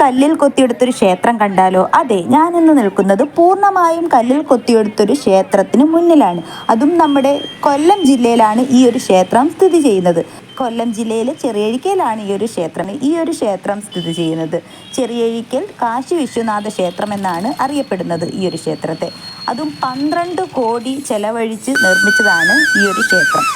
കല്ലിൽ കൊത്തിയെടുത്തൊരു ക്ഷേത്രം കണ്ടാലോ? അതെ ഞാൻ ഇന്ന് നിൽക്കുന്നത് പൂർണമായും കല്ലിൽ കൊത്തിയെടുത്തൊരു ക്ഷേത്രത്തിന് മുന്നിലാണ്. അതും നമ്മുടെ കൊല്ലം ജില്ലയിലാണ് ഈ ഒരു ക്ഷേത്രം സ്ഥിതി ചെയ്യുന്നത്. കൊല്ലം ജില്ലയിലെ ചെറിയഴിക്കയിലാണ് ഈ ഒരു ക്ഷേത്രം ഈ ഒരു ക്ഷേത്രം സ്ഥിതി ചെയ്യുന്നത്. ചെറിയഴിക്കൽ കാശി വിശ്വനാഥ ക്ഷേത്രം എന്നാണ് അറിയപ്പെടുന്നത് ഈ ഒരു ക്ഷേത്രത്തെ. അതും പന്ത്രണ്ട് കോടി ചെലവഴിച്ച് നിർമ്മിച്ചതാണ് ഈ ഒരു ക്ഷേത്രം.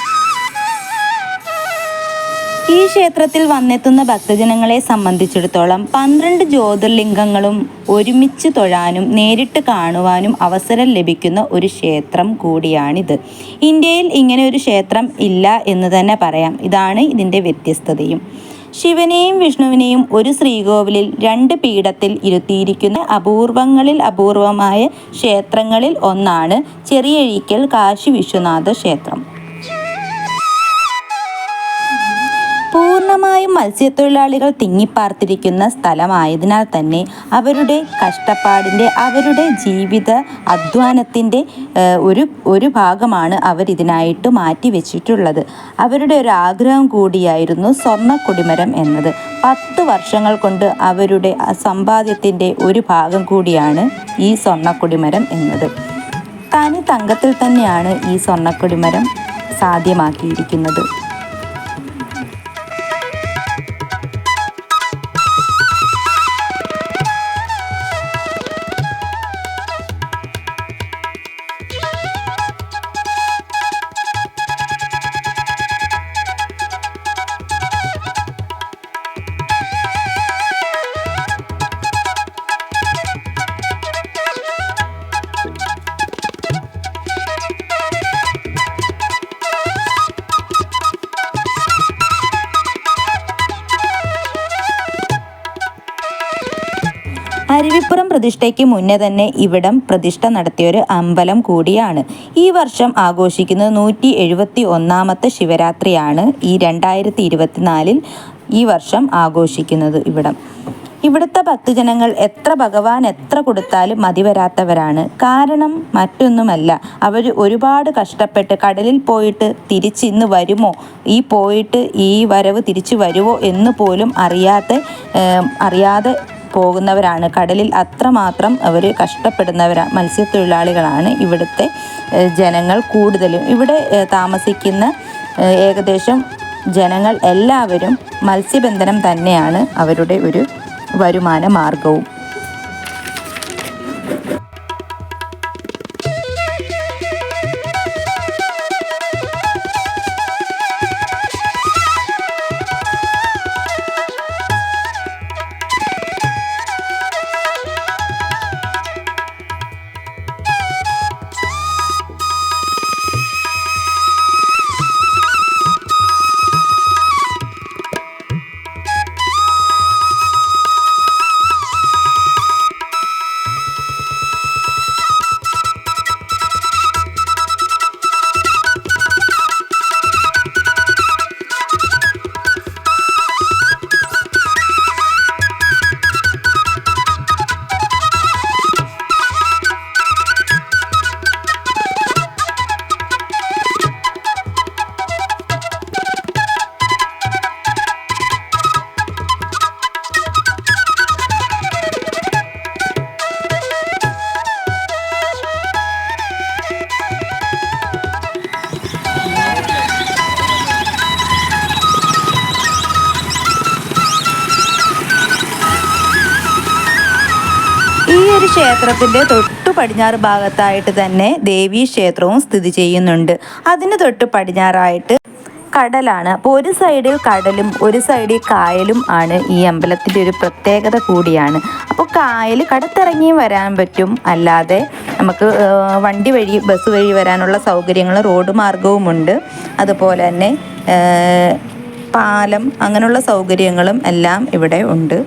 ഈ ക്ഷേത്രത്തിൽ വന്നെത്തുന്ന ഭക്തജനങ്ങളെ സംബന്ധിച്ചിടത്തോളം പന്ത്രണ്ട് ജ്യോതിർലിംഗങ്ങളും ഒരുമിച്ച് തൊഴാനും നേരിട്ട് കാണുവാനും അവസരം ലഭിക്കുന്ന ഒരു ക്ഷേത്രം കൂടിയാണിത്. ഇന്ത്യയിൽ ഇങ്ങനെ ഒരു ക്ഷേത്രം ഇല്ല എന്ന് തന്നെ പറയാം. ഇതാണ് ഇതിന്റെ വ്യത്യസ്തതയും. ശിവനെയും വിഷ്ണുവിനെയും ഒരു ശ്രീകോവിലിൽ രണ്ട് പീഠത്തിൽ ഇരുത്തിയിരിക്കുന്ന അപൂർവങ്ങളിൽ അപൂർവമായ ക്ഷേത്രങ്ങളിൽ ഒന്നാണ് ചെറിയഴിക്കൽ കാശി വിശ്വനാഥ ക്ഷേത്രം. പൂർണമായും മത്സ്യത്തൊഴിലാളികൾ തിങ്ങിപ്പാർത്തിരിക്കുന്ന സ്ഥലമായതിനാൽ തന്നെ അവരുടെ കഷ്ടപ്പാടിന്റെ അവരുടെ ജീവിത അധ്വാനത്തിന്റെ ഒരു ഒരു ഭാഗമാണ് അവരിതിനായിട്ട് മാറ്റി വെച്ചിട്ടുള്ളത് അവരുടെ ഒരു ആഗ്രഹം കൂടിയായിരുന്നു സ്വർണ കൊടിമരം എന്നത്. പത്ത് വർഷങ്ങൾ കൊണ്ട് അവരുടെ സമ്പാദ്യത്തിന്റെ ഒരു ഭാഗം കൂടിയാണ് ഈ സ്വർണക്കൊടിമരം എന്നത്. തനി തങ്കത്തിൽ തന്നെയാണ് ഈ സ്വർണക്കൊടിമരം സാധ്യമാക്കിയിരിക്കുന്നത്. അരുവിപ്പുറം പ്രതിഷ്ഠയ്ക്ക് മുന്നേ തന്നെ ഇവിടം പ്രതിഷ്ഠ നടത്തിയൊരു അമ്പലം കൂടിയാണ്. ഈ വർഷം ആഘോഷിക്കുന്നത് നൂറ്റി എഴുപത്തി ഒന്നാമത്തെ ശിവരാത്രിയാണ്. ഈ രണ്ടായിരത്തി ഇരുപത്തിനാലിൽ ഈ വർഷം ആഘോഷിക്കുന്നത് ഇവിടം. ഇവിടുത്തെ ഭക്തജനങ്ങൾ എത്ര ഭഗവാൻ എത്ര കൊടുത്താലും മതി വരാത്തവരാണ് കാരണം മറ്റൊന്നുമല്ല അവർ ഒരുപാട് കഷ്ടപ്പെട്ട് കടലിൽ പോയിട്ട് തിരിച്ചിന്ന് വരുമോ? ഈ പോയിട്ട് ഈ വരവ് തിരിച്ചു വരുമോ എന്ന് പോലും അറിയാതെ അറിയാതെ പോകുന്നവരാണ്. കടലിൽ അത്രമാത്രം അവർ കഷ്ടപ്പെടുന്നവരാണ് മത്സ്യത്തൊഴിലാളികളാണ് ഇവിടുത്തെ ജനങ്ങൾ കൂടുതലും. ഇവിടെ താമസിക്കുന്ന ഏകദേശം ജനങ്ങൾ എല്ലാവരും മത്സ്യബന്ധനം തന്നെയാണ് അവരുടെ ഒരു വരുമാന മാർഗവും ഒരു ക്ഷേത്രത്തിന്റെ തൊട്ടു പടിഞ്ഞാറ് ഭാഗത്തായിട്ട് തന്നെ ദേവീ ക്ഷേത്രവും സ്ഥിതി ചെയ്യുന്നുണ്ട്. അതിന് തൊട്ട് പടിഞ്ഞാറായിട്ട് കടലാണ്. അപ്പോൾ ഒരു സൈഡിൽ കടലും ഒരു സൈഡിൽ കായലും ആണ് ഈ അമ്പലത്തിന്റെ ഒരു പ്രത്യേകത കൂടിയാണ്. അപ്പോൾ കായൽ കടത്തിറങ്ങി വരാൻ പറ്റും. അല്ലാതെ നമുക്ക് വണ്ടി വഴി ബസ് വഴി വരാനുള്ള സൗകര്യങ്ങൾ റോഡ് മാർഗവുമുണ്ട് അതുപോലെ തന്നെ പാലം അങ്ങനെയുള്ള സൗകര്യങ്ങളും എല്ലാം ഇവിടെ ഉണ്ട്.